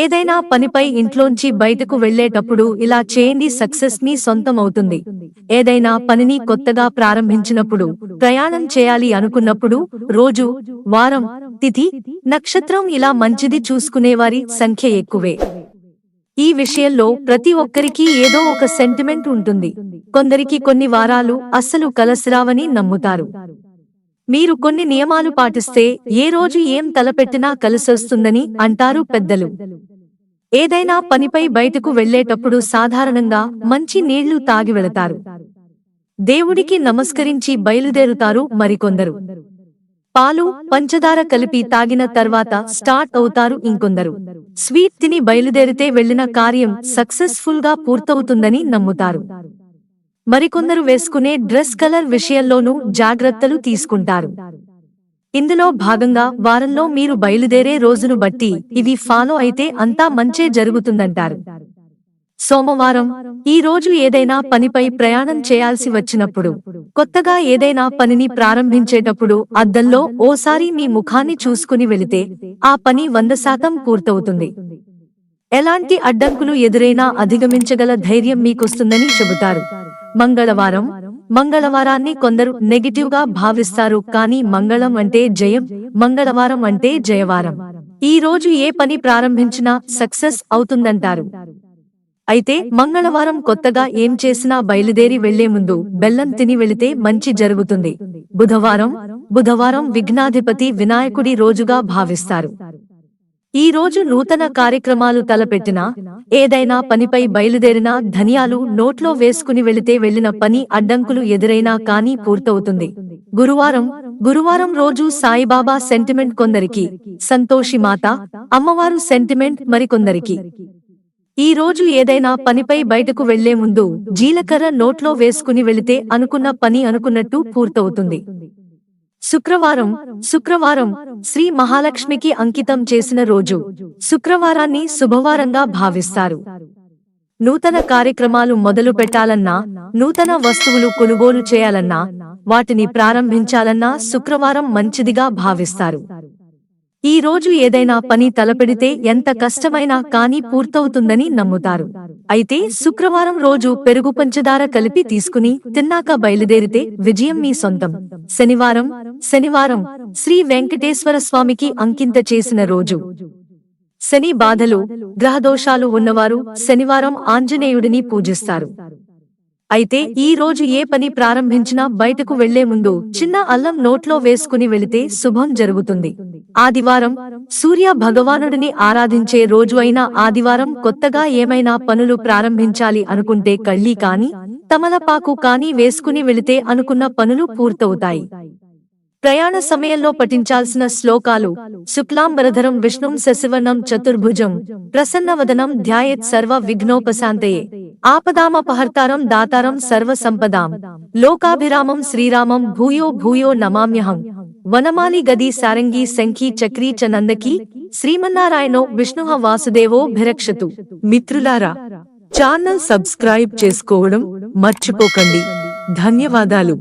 ఏదైనా పనిపై ఇంట్లోంచి బయటకు వెళ్ళేటప్పుడు ఇలా చేయండి సక్సెస్ మీ సొంతం అవుతుంది. ఏదైనా పనిని కొత్తగా ప్రారంభించినప్పుడు ప్రయాణం చేయాలి అనుకున్నప్పుడు రోజు వారం తిథి నక్షత్రం ఇలా మంచిది చూసుకునేవారి సంఖ్య ఎక్కువే. ఈ విషయంలో ప్రతి ఒక్కరికి ఏదో ఒక సెంటిమెంట్ ఉంటుంది. కొందరికి కొన్ని వారాలు అస్సలు కలసిరావని నమ్ముతారు. మీరు కొన్ని నియమాలు పాటిస్తే ఏ రోజు ఏం తలపెట్టినా కలిసొస్తుందని అంటారు పెద్దలు. ఏదైనా పనిపై బయటకు వెళ్ళేటప్పుడు సాధారణంగా మంచి నీళ్ళు తాగి వెళతారు. దేవుడికి నమస్కరించి బయలుదేరుతారు మరికొందరు. పాలు పంచదార కలిపి తాగిన తర్వాత స్టార్ట్ అవుతారు ఇంకొందరు. స్వీట్ తిని బయలుదేరితే వెళ్ళిన కార్యం సక్సెస్ఫుల్గా పూర్తవుతుందని నమ్ముతారు. మరికొందరు వేసుకునే డ్రెస్ కలర్ విషయంలోనూ జాగ్రత్తలు తీసుకుంటారు. ఇందులో భాగంగా వారంలో మీరు బయలుదేరే రోజును బట్టి ఇవి ఫాలో అయితే అంతా మంచే జరుగుతుందంటారు. సోమవారం ఈ రోజు ఏదైనా పనిపై ప్రయాణం చేయాల్సి వచ్చినప్పుడు కొత్తగా ఏదైనా పనిని ప్రారంభించేటప్పుడు అద్దంలో ఓసారి మీ ముఖాన్ని చూసుకుని వెళితే ఆ పని వంద శాతం పూర్తవుతుంది. ఎలాంటి అడ్డంకులు ఎదురైనా అధిగమించగల ధైర్యం మీకొస్తుందని చెబుతారు. మంగళవారం మంగళవారాన్ని కొందరు నెగిటివ్గా భావిస్తారు కానీ మంగళం అంటే జయం మంగళవారం అంటే జయవారం. ఈ రోజు ఏ పని ప్రారంభించినా సక్సెస్ అవుతుందంటారు. అయితే మంగళవారం కొత్తగా ఏం చేసినా బయలుదేరి వెళ్ళే ముందు బెల్లం తిని వెళితే మంచి జరుగుతుంది. బుధవారం బుధవారం విఘ్నాధిపతి వినాయకుడి రోజుగా భావిస్తారు. ఈ రోజు నూతన కార్యక్రమాలు తలపెట్టినా ఏదైనా పనిపై బయలుదేరినా ధనియాలు నోట్లో వేసుకుని వెళితే వెళ్ళిన పని అడ్డంకులు ఎదురైనా కానీ పూర్తవుతుంది. గురువారం గురువారం రోజు సాయిబాబా సెంటిమెంట్ కొందరికి సంతోషి మాత అమ్మవారు సెంటిమెంట్ మరికొందరికి. ఈ రోజు ఏదైనా పనిపై బయటకు వెళ్ళే ముందు జీలకర్ర నోట్లో వేసుకుని వెళితే అనుకున్న పని అనుకున్నట్టు పూర్తవుతుంది. శుక్రవారం శుక్రవారం శ్రీ మహాలక్ష్మికి అంకితం చేసిన రోజు. శుక్రవారాన్ని శుభవారంగా భావిస్తారు. నూతన కార్యక్రమాలు మొదలు పెట్టాలన్నా నూతన వస్తువులు కొనుగోలు చేయాలన్నా వాటిని ప్రారంభించాలన్నా శుక్రవారం మంచిదిగా భావిస్తారు. ఈ రోజు ఏదైనా పని తలపెడితే ఎంత కష్టమైనా కానీ పూర్తవుతుందని నమ్ముతారు. అయితే శుక్రవారం రోజు పెరుగు పంచదార కలిపి తీసుకుని తిన్నాక బయలుదేరితే విజయం మీ సొంతం. శనివారం శనివారం శ్రీ వెంకటేశ్వర స్వామికి అంకింత చేసిన రోజు. శని బాధలు గ్రహదోషాలు ఉన్నవారు శనివారం ఆంజనేయుడిని పూజిస్తారు. అయితే ఈ రోజు ఏ పని ప్రారంభించినా బయటకు వెళ్ళే ముందు చిన్న అల్లం నోట్లో వేసుకుని వెళితే శుభం జరుగుతుంది. ఆదివారం సూర్య భగవానుడిని ఆరాధించే రోజు అయిన ఆదివారం కొత్తగా ఏమైనా పనులు ప్రారంభించాలి అనుకుంటే కళ్ళీ కాని తమలపాకు కాని వేసుకుని వెళితే అనుకున్న పనులు పూర్తవుతాయి. ప్రయాణ సమయంలో పఠించాల్సిన శ్లోకాలు శుక్లాంబరధరం విష్ణుం శశివర్ణం చతుర్భుజం ప్రసన్నవదనం ధ్యాయత్ సర్వ విఘ్నోపశాంతయే. ఆపదామపహర్తారం దాతారం సర్వ సంపదాం లోకాభిరామం శ్రీరామం భూయో భూయో నమామ్యహం. వనమాలి గది సారంగి శంఖి చక్రీ చ నందకి. శ్రీమన్నారాయణో విష్ణుహ వాసుదేవో భిరక్షతు. మిత్రులారా ఛానల్ సబ్స్క్రైబ్ చేసుకోవడం మర్చిపోకండి. ధన్యవాదాలు.